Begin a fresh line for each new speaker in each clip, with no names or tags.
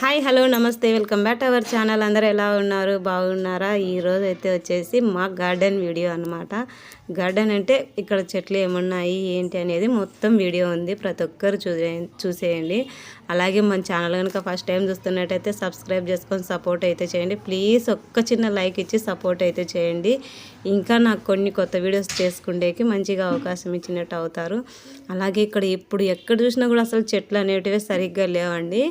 Hi hello నమస్తే welcome back to our channel. అందరూ ఎలా ఉన్నారు? బాగున్నారా? ఈరోజు అయితే వచ్చేసి మా గార్డెన్ వీడియో అన్నమాట. గార్డెన్ అంటే ఇక్కడ చెట్లు ఏమున్నాయి ఏంటి అనేది మొత్తం వీడియో ఉంది. ప్రతి ఒక్కరు చూసే చూసేయండి. అలాగే మన ఛానల్ కనుక ఫస్ట్ టైం చూస్తున్నట్టయితే సబ్స్క్రైబ్ చేసుకొని సపోర్ట్ అయితే చేయండి. ప్లీజ్ ఒక్క చిన్న లైక్ ఇచ్చి సపోర్ట్ అయితే చేయండి. ఇంకా నాకు కొన్ని కొత్త వీడియోస్ చేసుకుండేకి మంచిగా అవకాశం ఇచ్చినట్టు అవుతారు. అలాగే ఇక్కడ ఇప్పుడు ఎక్కడ చూసినా కూడా అసలు చెట్లు అనేటివి సరిగ్గా లేవండి.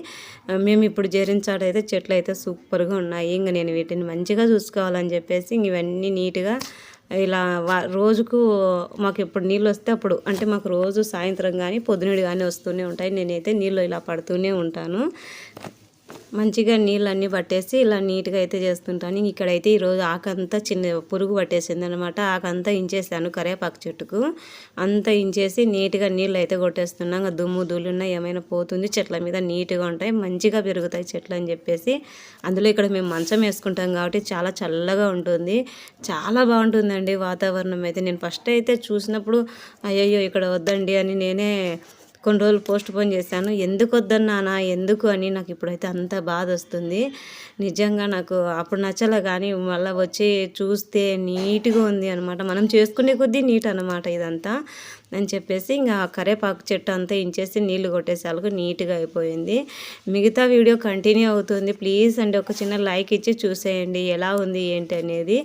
మేము ఇప్పుడు జరించాడు అయితే చెట్లు అయితే సూపర్గా ఉన్నాయి. ఇంకా నేను వీటిని మంచిగా చూసుకోవాలని చెప్పేసి ఇవన్నీ నీట్గా ఇలా రోజుకు మాకు ఎప్పుడు నీళ్ళు వస్తే అప్పుడు అంటే మాకు రోజు సాయంత్రం కానీ పొద్దునడి కానీ వస్తూనే ఉంటాయి. నేనైతే నీళ్ళు ఇలా పడుతూనే ఉంటాను. మంచిగా నీళ్ళన్నీ పట్టేసి ఇలా నీట్గా అయితే చేస్తుంటాను. ఇక్కడైతే ఈరోజు ఆకంతా చిన్న పురుగు పట్టేసింది అనమాట ఆకంతా ఇంచేసాను కరేపాకు చెట్టుకు. అంతా ఇంచేసి నీట్గా నీళ్ళు అయితే కొట్టేస్తున్నాం. ఇంకా దుమ్ము ధూళిన్నా ఏమైనా పోతుంది చెట్ల మీద నీట్గా ఉంటాయి. మంచిగా పెరుగుతాయి చెట్లు అని చెప్పేసి అందులో ఇక్కడ మేము మంచం వేసుకుంటాం కాబట్టి చాలా చల్లగా ఉంటుంది. చాలా బాగుంటుందండి వాతావరణం అయితే. నేను ఫస్ట్ అయితే చూసినప్పుడు అయ్యయ్యో ఇక్కడ వద్దండి అని నేనే కొన్ని రోజులు పోస్ట్ పోన్ చేశాను. ఎందుకు వద్దన్నానా ఎందుకు అని నాకు ఇప్పుడైతే అంత బాధ వస్తుంది. నిజంగా నాకు అప్పుడు నచ్చలే కానీ మళ్ళీ వచ్చి చూస్తే నీట్గా ఉంది అనమాట మనం చేసుకునే కొద్దీ నీట్ అనమాట ఇదంతా అని చెప్పేసి ఇంకా కరేపాకు చెట్టు అంతా ఇంచేసి నీళ్ళు కొట్టేసాలకు నీట్గా అయిపోయింది. మిగతా వీడియో కంటిన్యూ అవుతుంది. ప్లీజ్ అండి ఒక చిన్న లైక్ ఇచ్చి చూసేయండి. ఎలా ఉంది ఏంటి అనేది.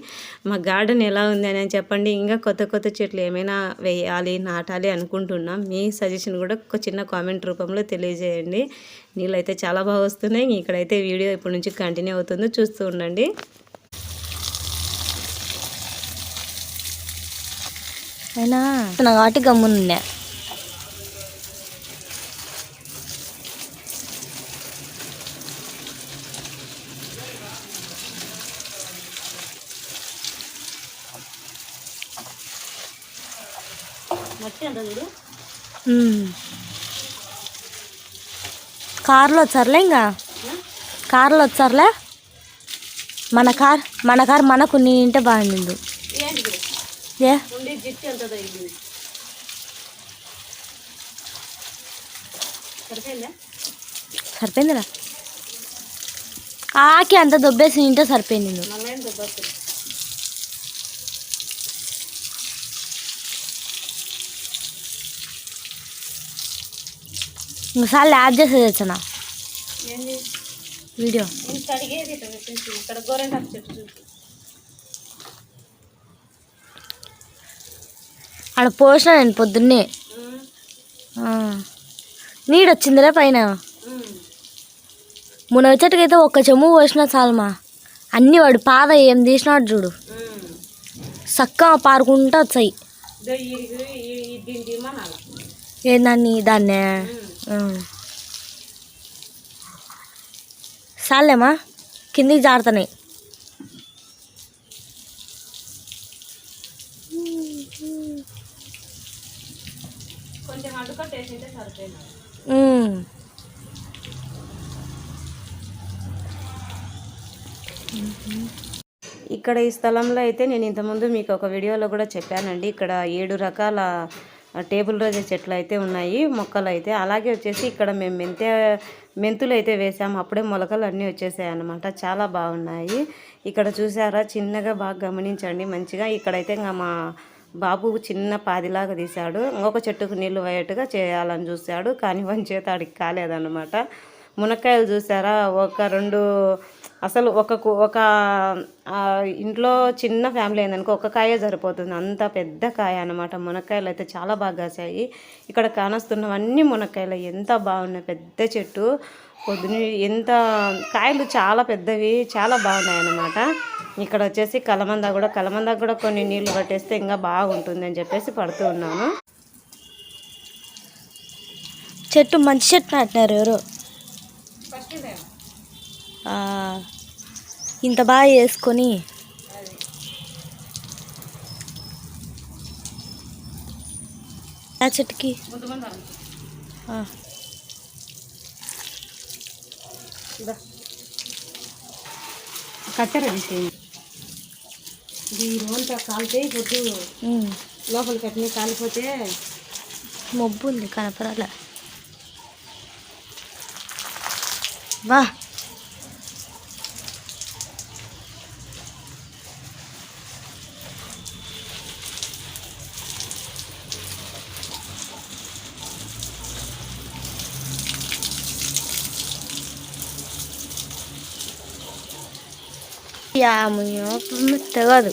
మా గార్డెన్ ఎలా ఉంది అని చెప్పండి. ఇంకా కొత్త కొత్త చెట్లు ఏమైనా వేయాలి నాటాలి అనుకుంటున్నాం. మీ సజెషన్ కూడా ఒక చిన్న కామెంట్ రూపంలో తెలియజేయండి. నీళ్ళు అయితే చాలా బాగా వస్తున్నాయి. ఇక్కడైతే వీడియో ఇప్పటి నుంచి కంటిన్యూ అవుతుందో. చూస్తూ ఉండండి.
అయినా నా కాబట్టి గమ్మునుండే. కార్లో వచ్చారులే ఇంకా? కార్లో వచ్చారులే? మన కార్ మన కార్ మనకు నింటే బాగుండింది ఏ? సరిపోయిందిరా. ఆకి అంత దొబ్బేసి ఇంటే సరిపోయింది నువ్వు
మళ్ళీ ఏం దెబ్బతుంది
ఇంకోసారి యాడ్ చేసేది వచ్చానా
ఏంది?
వీడియో.
ఇక్కడ గోరెంటాకు చెట్టు చూసి
ఆడ పోసిన నేను పొద్దున్నే. ఆ. నీడు వచ్చిందిరా పైన. మున వచ్చేటికైతే ఒక్క చెమ్ము పోసినా చాలమా అన్నీ వాడు పాద ఏం తీసినాడు చూడు. చక్కగా పారుకుంటా వచ్చాయి. ఏందాన్ని దాన్నే. చాలేమా కిందికి జారుతున్నాయి.
ఇక్కడ ఈ స్థలంలో అయితే నేను ఇంతకుముందు మీకు ఒక వీడియోలో కూడా చెప్పానండి. ఇక్కడ ఏడు రకాల టేబుల్ రోజా చెట్లు అయితే ఉన్నాయి మొక్కలు అయితే. అలాగే వచ్చేసి ఇక్కడ మేము మెంతే మెంతులు అయితే వేసాము. అప్పుడే మొలకలు అన్నీ వచ్చేసాయి అన్నమాట. చాలా బాగున్నాయి. ఇక్కడ చూసారా? చిన్నగా బాగా గమనించండి. మంచిగా ఇక్కడైతే ఇంకా మా బాబు చిన్న పాదిలాగా తీశాడు. ఇంకొక చెట్టుకు నీళ్ళు పోయేట్టుగా చేయాలని చూశాడు. కానీ వన్ చేత ఆడికి కాలేదన్నమాట. మునక్కాయలు చూసారా? ఒక రెండు అసలు ఒక కు- ఒక ఇంట్లో చిన్న ఫ్యామిలీ అయిందనుకో ఒక కాయ సరిపోతుంది. అంత పెద్ద కాయ అనమాట మునక్కాయలు అయితే చాలా బాగా కాసాయి. ఇక్కడ కానొస్తున్నవన్నీ మునక్కాయలు. ఎంత బాగున్నాయి. పెద్ద చెట్టు. పొద్దున ఎంత కాయలు చాలా పెద్దవి చాలా బాగున్నాయి అన్నమాట. ఇక్కడ వచ్చేసి కలమంద కూడా కలమంద కూడా కొన్ని నీళ్ళు పట్టేస్తే ఇంకా బాగుంటుంది అని చెప్పేసి పడుతూ ఉన్నాను.
చెట్టు మంచి చెట్టు నాటినారు ఎవరు? ఇంత బాగా వేసుకొని ఆ చెట్టుకి.
తీసేయండి ఇది. రోజంతా కాలితే పొద్దు
ఉమ్.
లోపలికి కట్టిన కాలిపోతే
మబ్బు ఉంది కనపరాలే വാ యామునో తెగదు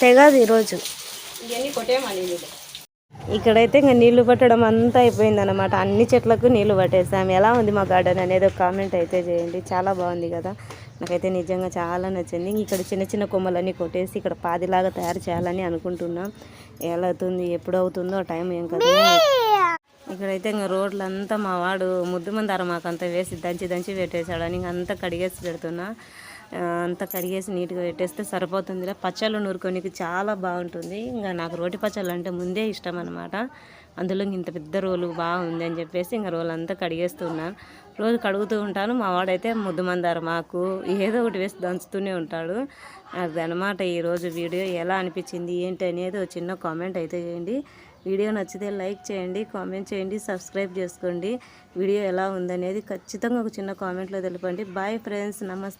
తెగదు ఈరోజు ఇవన్నీ కొట్టేమాలి
ఇక్కడైతే ఇంకా నీళ్ళు పట్టడం అంతా అయిపోయింది అనమాట అన్ని చెట్లకు నీళ్ళు పట్టేసాం ఎలా ఉంది మా గార్డెన్ అనేది ఒక కామెంట్ అయితే చేయండి. చాలా బాగుంది కదా? నాకైతే నిజంగా చాలా నచ్చింది. ఇక్కడ చిన్న చిన్న కొమ్మలన్నీ కొట్టేసి ఇక్కడ పాదిలాగా తయారు చేయాలని అనుకుంటున్నాం. ఎలా అవుతుంది ఎప్పుడు అవుతుందో టైం ఏం కదా ఇక్కడైతే ఇంకా రోడ్లంతా మా వాడు ముద్దు మందారం మాకంతా వేసి దంచి దంచి పెట్టేశాడని ఇంక అంతా కడిగేసి పెడుతున్నా. అంతా కడిగేసి నీట్గా పెట్టేస్తే సరిపోతుంది పచ్చళ్ళు నూరుకోనికి చాలా బాగుంటుంది. ఇంకా నాకు రోటి పచ్చళ్ళు అంటే ముందే ఇష్టం అనమాట అందులో ఇంత పెద్ద రోలు బాగుంది అని చెప్పేసి ఇంకా రోలు అంతా కడిగేస్తున్నాను రోజు కడుగుతూ ఉంటాను. మా వాడైతే ముద్దుమందారు మాకు ఏదో ఒకటి వేసి దంచుతూనే ఉంటాడు. అదనమాట ఈరోజు వీడియో. ఎలా అనిపించింది ఏంటి అనేది ఒక చిన్న కామెంట్ అయితే చేయండి. వీడియో నచ్చితే లైక్ చేయండి కామెంట్ చేయండి సబ్స్క్రైబ్ చేసుకోండి. వీడియో ఎలా ఉందనేది ఖచ్చితంగా ఒక చిన్న కామెంట్లో తెలపండి. Bye friends. నమస్తే.